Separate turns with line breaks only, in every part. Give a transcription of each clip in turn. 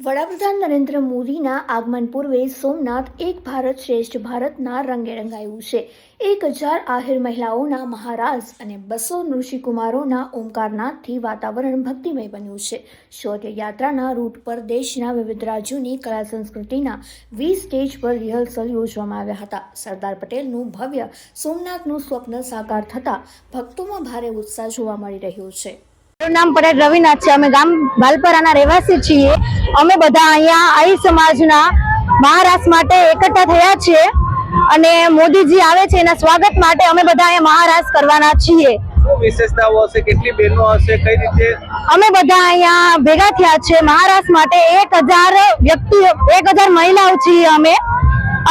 વડાપ્રધાન નરેન્દ્ર મોદીના આગમન પૂર્વે સોમનાથ એક ભારત શ્રેષ્ઠ ભારતના રંગે રંગાયું છે. એક હજાર આહિર મહિલાઓના મહારાજ અને બસો ઋષિકુમારોના ઓમકારનાથથી વાતાવરણ ભક્તિમય બન્યું છે. શૌર્ય યાત્રાના રૂટ પર દેશના વિવિધ રાજ્યોની કલા સંસ્કૃતિના વીસ સ્ટેજ પર રિહર્સલ યોજવામાં આવ્યા હતા. સરદાર પટેલનું ભવ્ય સોમનાથનું સ્વપ્ન સાકાર થતાં ભક્તોમાં ભારે ઉત્સાહ જોવા મળી રહ્યો છે.
મારું નામ પટેલ રવિનાથ છે. અમે ગામ ભાલપરાના રહેવાસી છીએ. અમે બધા અહીંયા આઈ સમાજના મહારાષ્ટ્ર માટે એકઠા થયા છીએ અને મોદીજી આવે છે એના સ્વાગત માટે અમે બધા અહીંયા મહારાષ્ટ્ર કરવાના છીએ.
વિશેષતાઓ હશે? કેટલી બહેનો હશે? કઈ રીતે?
અમે બધા અહીંયા ભેગા થયા છે મહારાષ્ટ્ર માટે. એક હજાર વ્યક્તિ એક હજાર મહિલાઓ છીએ અમે.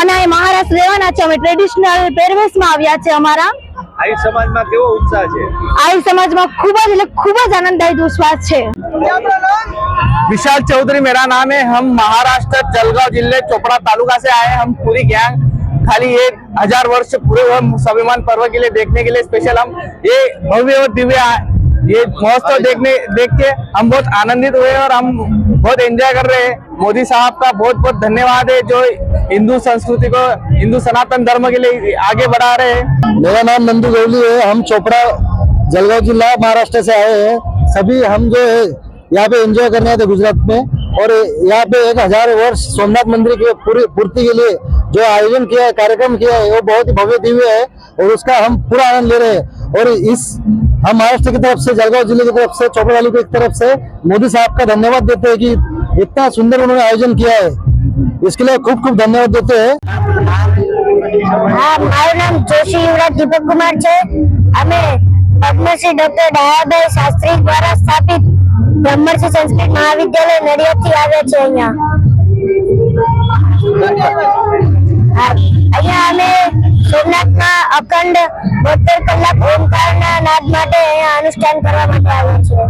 અને મહારાષ્ટ્ર રહેવાના છે. અમે ટ્રેડિશનલ પહેરવેશમાં આવ્યા છે અમારા.
આહિર સમાજમાં કેવો ઉત્સાહ છે
આહિર સમાજમાં ખૂબ જ એટલે ખૂબ જ આનંદદાયી વિશ્વાસ છે
विशाल चौधरी मेरा नाम है हम महाराष्ट्र जलगांव जिले चोपड़ा तालुका से आए हैं हम पूरी गैंग खाली ये हजार वर्ष पूरे हुए स्वाभिमान पर्व के लिए देखने के लिए स्पेशल हम ये भव्य और दिव्य आ- ये महोत्सव देखने देख के हम बहुत आनंदित हुए और हम बहुत एंजॉय कर रहे हैं मोदी साहब का बहुत बहुत धन्यवाद है जो हिंदू संस्कृति को, हिंदू सनातन धर्म के लिए आगे बढ़ा रहे हैं।
मेरा नाम नंदू गवली है। हम चोपड़ा, जलगांव जिला महाराष्ट्र से आए हैं। सभी हम जो है, यहाँ पे एंजॉय करने आए थे गुजरात में। और यहाँ पे एक हज़ार वर्ष सोमनाथ मंदिर की पूरी, पूर्ति के लिए जो आयोजन किया है, कार्यक्रम किया है, वो बहुत ही भव्य दिव्य है और उसका हम पूरा आनंद ले रहे हैं। और इस, हम महाराष्ट्र की तरफ़ से, जलगांव ज़िले की तरफ़ से, चोपड़ा वाली की तरफ़ से, मोदी साहब का धन्यवाद देते हैं कि इतना सुंदर उन्होंने आयोजन किया है। इसके लिए खूब खूब धन्यवाद देते हैं
હા મારું નામ જોશી યુવરાજ દીપક કુમાર છે અમે પદ્મશ્રી ડોક્ટર દયાભાઈ શાસ્ત્રી દ્વારા સ્થાપિત બ્રહ્મર્ષિ સંસ્કૃત મહાવિદ્યાલય નડિયાદથી આવ્યા છે અહીંયા હા, અહીંયા અમે સોમનાથમાં અખંડ બોતેર કલાક ઓમકારના નાદ માટે અહીંયા અનુષ્ઠાન કરવા માટે આવ્યા છીએ